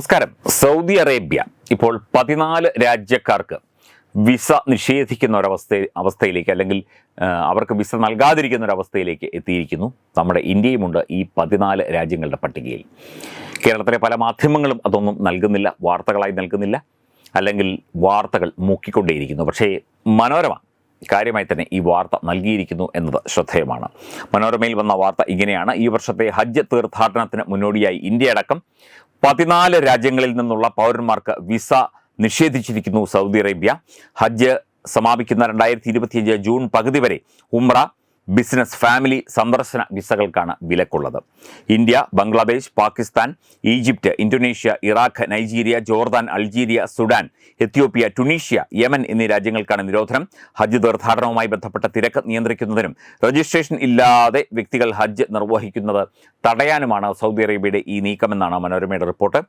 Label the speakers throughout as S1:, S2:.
S1: നമസ്കാരം. Saudi Arabia ഇപ്പോൾ പതിനാല് രാജ്യക്കാർക്ക് വിസ നിഷേധിക്കുന്ന ഒരവസ്ഥ അവസ്ഥയിലേക്ക് അല്ലെങ്കിൽ അവർക്ക് വിസ നൽകാതിരിക്കുന്ന ഒരവസ്ഥയിലേക്ക് എത്തിയിരിക്കുന്നു നമ്മുടെ ഇന്ത്യയുമുണ്ട് ഈ പതിനാല് രാജ്യങ്ങളുടെ പട്ടികയിൽ. കേരളത്തിലെ പല മാധ്യമങ്ങളും അതൊന്നും നൽകുന്നില്ല വാർത്തകളായി നൽകുന്നില്ല അല്ലെങ്കിൽ വാർത്തകൾ മുക്കിക്കൊണ്ടേയിരിക്കുന്നു. പക്ഷേ മനോരമ കാര്യമായി തന്നെ ഈ വാർത്ത നൽകിയിരിക്കുന്നു എന്നത് ശ്രദ്ധേയമാണ്. മനോരമയിൽ വന്ന വാർത്ത ഇങ്ങനെയാണ്. ഈ വർഷത്തെ ഹജ്ജ് തീർത്ഥാടനത്തിന് മുന്നോടിയായി ഇന്ത്യ അടക്കം പതിനാല് രാജ്യങ്ങളിൽ നിന്നുള്ള പൗരന്മാർക്ക് വിസ നിഷേധിച്ചിരിക്കുന്നു സൗദി അറേബ്യ. ഹജ്ജ് സമാപിക്കുന്ന രണ്ടായിരത്തി ഇരുപത്തിയഞ്ച് ജൂൺ പകുതി വരെ ഉംറ ബിസിനസ് ഫാമിലി സന്ദർശന വിസകൾക്കാണ് വിലക്കുള്ളത്. India Bangladesh Pakistan Egypt Indonesia Iraq Nigeria Jordan Algeria Sudan Ethiopia Tunisia Yemen എന്നീ രാജ്യങ്ങൾക്കാണ് നിരോധനം. ഹജ്ജ് തീർത്ഥാടനവുമായി ബന്ധപ്പെട്ട തിരക്ക് നിയന്ത്രിക്കുന്നതിനും രജിസ്ട്രേഷൻ ഇല്ലാതെ വ്യക്തികൾ ഹജ്ജ് നിർവഹിക്കുന്നത് തടയാനുമാണ് സൗദി അറേബ്യയുടെ ഈ നീക്കമെന്നാണ് മനോരമയുടെ റിപ്പോർട്ട്.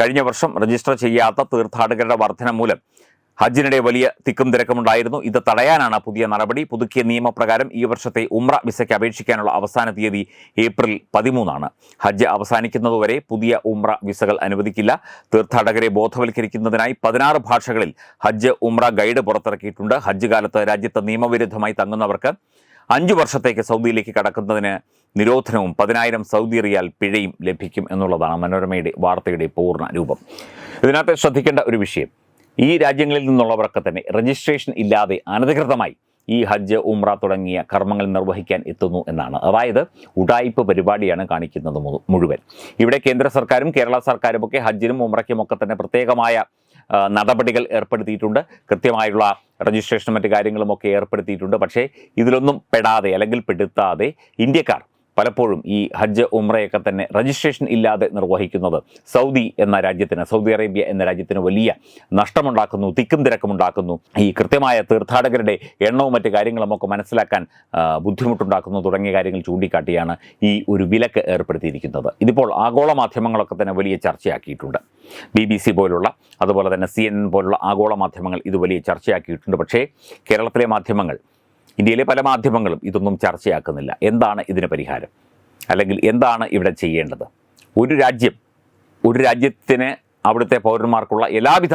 S1: കഴിഞ്ഞ വർഷം രജിസ്റ്റർ ചെയ്യാത്ത തീർത്ഥാടകരുടെ വർധന മൂലം ഹജ്ജിനിടെ വലിയ തിക്കും തിരക്കുമുണ്ടായിരുന്നു. ഇത് തടയാനാണ് പുതിയ നടപടി. പുതുക്കിയ നിയമപ്രകാരം ഈ വർഷത്തെ ഉമ്ര വിസയ്ക്ക് അപേക്ഷിക്കാനുള്ള അവസാന തീയതി ഏപ്രിൽ പതിമൂന്നാണ്. ഹജ്ജ് അവസാനിക്കുന്നതുവരെ പുതിയ ഉമ്ര വിസകൾ അനുവദിക്കില്ല. തീർത്ഥാടകരെ ബോധവൽക്കരിക്കുന്നതിനായി പതിനാറ് ഭാഷകളിൽ ഹജ്ജ് ഉമ്ര ഗൈഡ് പുറത്തിറക്കിയിട്ടുണ്ട്. ഹജ്ജ് കാലത്ത് രാജ്യത്ത് നിയമവിരുദ്ധമായി തങ്ങുന്നവർക്ക് അഞ്ചു വർഷത്തേക്ക് സൗദിയിലേക്ക് കടക്കുന്നതിന് നിരോധനവും പതിനായിരം സൗദി റിയാൽ പിഴയും ലഭിക്കും എന്നുള്ളതാണ് മനോരമയുടെ വാർത്തയുടെ പൂർണ രൂപം. ഇതിനകത്ത് ശ്രദ്ധിക്കേണ്ട ഒരു വിഷയം. ഈ രാജ്യങ്ങളിൽ നിന്നുള്ളവരൊക്കെ തന്നെ രജിസ്ട്രേഷൻ ഇല്ലാതെ അനധികൃതമായി ഈ ഹജ്ജ് ഉംറ തുടങ്ങിയ കർമ്മങ്ങൾ നിർവഹിക്കാൻ എത്തുന്നു എന്നാണ്. അതായത് ഉടായ്പ പരിപാടിയാണ് കാണിക്കുന്നത് മുഴുവൻ. ഇവിടെ കേന്ദ്ര സർക്കാരും കേരള സർക്കാരും ഒക്കെ ഹജ്ജിനും ഉംറയ്ക്കും ഒക്കെ തന്നെ പ്രത്യേകമായ നടപടികൾ ഏർപ്പെടുത്തിയിട്ടുണ്ട്. കൃത്യമായുള്ള രജിസ്ട്രേഷനും മറ്റു കാര്യങ്ങളുമൊക്കെ ഏർപ്പെടുത്തിയിട്ടുണ്ട്. പക്ഷേ ഇതിലൊന്നും പെടാതെ അല്ലെങ്കിൽ പെടുത്താതെ ഇന്ത്യക്കാർ പലപ്പോഴും ഈ ഹജ്ജ് ഉമ്രയൊക്കെ തന്നെ രജിസ്ട്രേഷൻ ഇല്ലാതെ നിർവഹിക്കുന്നത് സൗദി എന്ന രാജ്യത്തിന് സൗദി അറേബ്യ എന്ന രാജ്യത്തിന് വലിയ നഷ്ടമുണ്ടാക്കുന്നു തിക്കും തിരക്കുമുണ്ടാക്കുന്നു. ഈ കൃത്യമായ തീർത്ഥാടകരുടെ എണ്ണവും മറ്റ് കാര്യങ്ങളും ഒക്കെ മനസ്സിലാക്കാൻ ബുദ്ധിമുട്ടുണ്ടാക്കുന്നു തുടങ്ങിയ കാര്യങ്ങൾ ചൂണ്ടിക്കാട്ടിയാണ് ഈ ഒരു വിലക്ക് ഏർപ്പെടുത്തിയിരിക്കുന്നത്. ഇതിപ്പോൾ ആഗോള മാധ്യമങ്ങളൊക്കെ തന്നെ വലിയ ചർച്ചയാക്കിയിട്ടുണ്ട്. ബി ബി സി പോലുള്ള അതുപോലെ തന്നെ സി എൻ എൻ പോലുള്ള ആഗോള മാധ്യമങ്ങൾ ഇത് വലിയ ചർച്ചയാക്കിയിട്ടുണ്ട്. പക്ഷേ കേരളത്തിലെ മാധ്യമങ്ങൾ ഇന്ത്യയിലെ പല മാധ്യമങ്ങളും ഇതൊന്നും ചർച്ചയാക്കുന്നില്ല. എന്താണ് ഇതിന് പരിഹാരം? അല്ലെങ്കിൽ എന്താണ് ഇവിടെ ചെയ്യേണ്ടത്? ഒരു രാജ്യം ഒരു രാജ്യത്തിന് അവിടുത്തെ പൗരന്മാർക്കുള്ള എല്ലാവിധ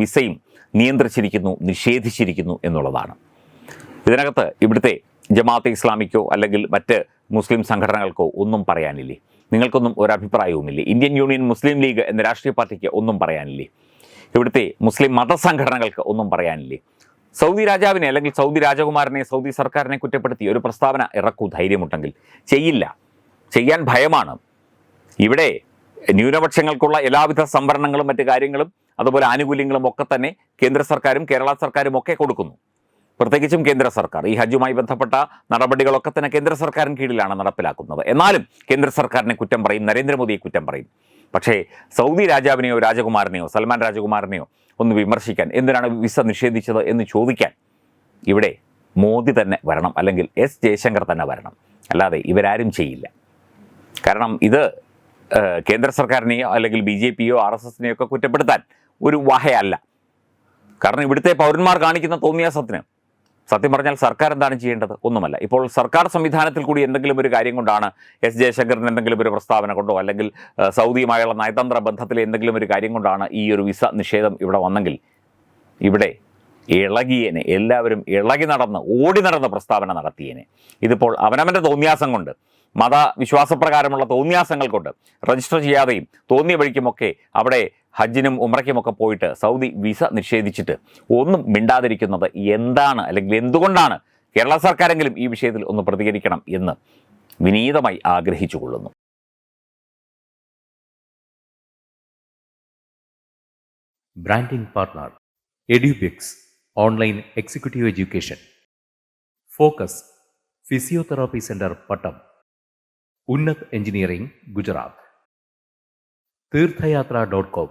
S1: വിസയും നിയന്ത്രിച്ചിരിക്കുന്നു നിഷേധിച്ചിരിക്കുന്നു എന്നുള്ളതാണ്. ഇതിനകത്ത് ഇവിടുത്തെ ജമാഅത്തെ ഇസ്ലാമിക്കോ അല്ലെങ്കിൽ മറ്റ് മുസ്ലിം സംഘടനകൾക്കോ ഒന്നും പറയാനില്ലേ? നിങ്ങൾക്കൊന്നും ഒരു അഭിപ്രായവുമില്ലേ ഇന്ത്യൻ യൂണിയൻ മുസ്ലിം ലീഗ് എന്ന രാഷ്ട്രീയ പാർട്ടിക്ക് ഒന്നും പറയാനില്ലേ? ഇവിടുത്തെ മുസ്ലിം മതസംഘടനകൾക്ക് ഒന്നും പറയാനില്ലേ? സൗദി രാജാവിനെ അല്ലെങ്കിൽ സൗദി രാജകുമാരനെ സൗദി സർക്കാരിനെ കുറ്റപ്പെടുത്തി ഒരു പ്രസ്താവന ഇറക്കൂ ധൈര്യമുണ്ടെങ്കിൽ. ചെയ്യില്ല. ചെയ്യാൻ ഭയമാണ്. ഇവിടെ ന്യൂനപക്ഷങ്ങൾക്കുള്ള എല്ലാവിധ സംവരണങ്ങളും മറ്റു കാര്യങ്ങളും അതുപോലെ ആനുകൂല്യങ്ങളും ഒക്കെ തന്നെ കേന്ദ്ര സർക്കാരും കേരള സർക്കാരും ഒക്കെ കൊടുക്കുന്നു. പ്രത്യേകിച്ചും കേന്ദ്ര സർക്കാർ. ഈ ഹജ്ജുമായി ബന്ധപ്പെട്ട നടപടികളൊക്കെ തന്നെ കേന്ദ്ര സർക്കാരിന് കീഴിലാണ് നടപ്പിലാക്കുന്നത്. എന്നാലും കേന്ദ്ര സർക്കാരിനെ കുറ്റം പറയും നരേന്ദ്രമോദിയെ കുറ്റം പറയും. പക്ഷേ സൗദി രാജാവിനെയോ രാജകുമാരനെയോ സൽമാൻ രാജകുമാരനെയോ ഒന്ന് വിമർശിക്കാൻ എന്തിനാണ് വിസ നിഷേധിച്ചത് എന്ന് ചോദിക്കാൻ ഇവിടെ മോദി തന്നെ വരണം അല്ലെങ്കിൽ എസ് ജയശങ്കർ തന്നെ വരണം. അല്ലാതെ ഇവരാരും ചെയ്യില്ല. കാരണം ഇത് കേന്ദ്ര സർക്കാരിനെയോ അല്ലെങ്കിൽ ബി ജെ പിയോ ആർ എസ് എസിനെയോ ഒക്കെ കുറ്റപ്പെടുത്താൻ ഒരു വഹയല്ല. കാരണം ഇവിടുത്തെ പൗരന്മാർ കാണിക്കുന്ന തോന്നിയാസത്തിന് സത്യം പറഞ്ഞാൽ സർക്കാർ എന്താണ് ചെയ്യേണ്ടത്? ഒന്നുമല്ല. ഇപ്പോൾ സർക്കാർ സംവിധാനത്തിൽ കൂടി എന്തെങ്കിലും ഒരു കാര്യം കൊണ്ടാണ് എസ് ജയശങ്കറിന് എന്തെങ്കിലും ഒരു പ്രസ്താവന കൊണ്ടോ അല്ലെങ്കിൽ സൗദിയുമായുള്ള നയതന്ത്ര ബന്ധത്തിലെ എന്തെങ്കിലും ഒരു കാര്യം കൊണ്ടാണ് ഈ ഒരു വിസ നിഷേധം ഇവിടെ വന്നെങ്കിൽ ഇവിടെ ഇളകിയേനെ എല്ലാവരും ഇളകി നടന്ന് ഓടി നടന്ന പ്രസ്താവന നടത്തിയേനെ. ഇതിപ്പോൾ അവനവന്റെ തോന്നിയാസം കൊണ്ട് മതവിശ്വാസപ്രകാരമുള്ള തോന്നിയാസങ്ങൾ കൊണ്ട് രജിസ്റ്റർ ചെയ്യാതെയും തോന്നിയ വഴിക്കുമൊക്കെ അവിടെ ഹജ്ജിനും ഉമ്രയ്ക്കുമൊക്കെ പോയിട്ട് സൗദി വിസ നിഷേധിച്ചിട്ട് ഒന്നും മിണ്ടാതിരിക്കുന്നത് എന്താണ് അല്ലെങ്കിൽ എന്തുകൊണ്ടാണ് കേരള സർക്കാരെങ്കിലും ഈ വിഷയത്തിൽ ഒന്ന് പ്രതികരിക്കണം എന്ന് വിനീതമായി ആഗ്രഹിച്ചുകൊള്ളുന്നു.
S2: Branding partner Edubix online executive education focus physiotherapy centre Pattom Unnat engineering Gujarat തീർത്ഥയാത്ര dot com